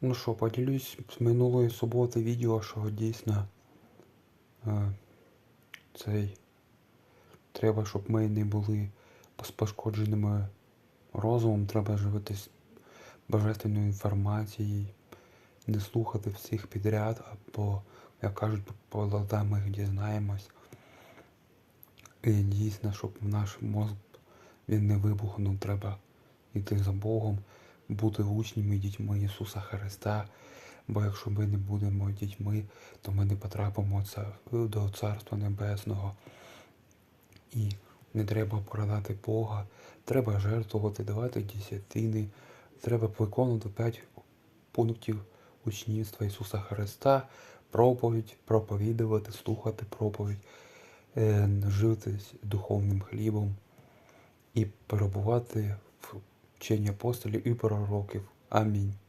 Ну що, поділюсь з минулої суботи відео, що дійсно е, цей треба, щоб ми не були з пошкодженими розумом, треба живитись божественною інформацією, не слухати всіх підряд, або, як кажуть, по ладам ми їх дізнаємось. І дійсно, щоб наш мозк він не вибухнув, треба йти за Богом, бути учнями, дітьми Ісуса Христа. Бо якщо ми не будемо дітьми, то ми не потрапимо до Царства Небесного. І не треба продати Бога, треба жертвувати, давати десятини, треба виконувати п'ять пунктів учнівства Ісуса Христа, проповідь, проповідувати, слухати проповідь, е, живитись духовним хлібом і перебувати в апостолів і пророків. Амінь.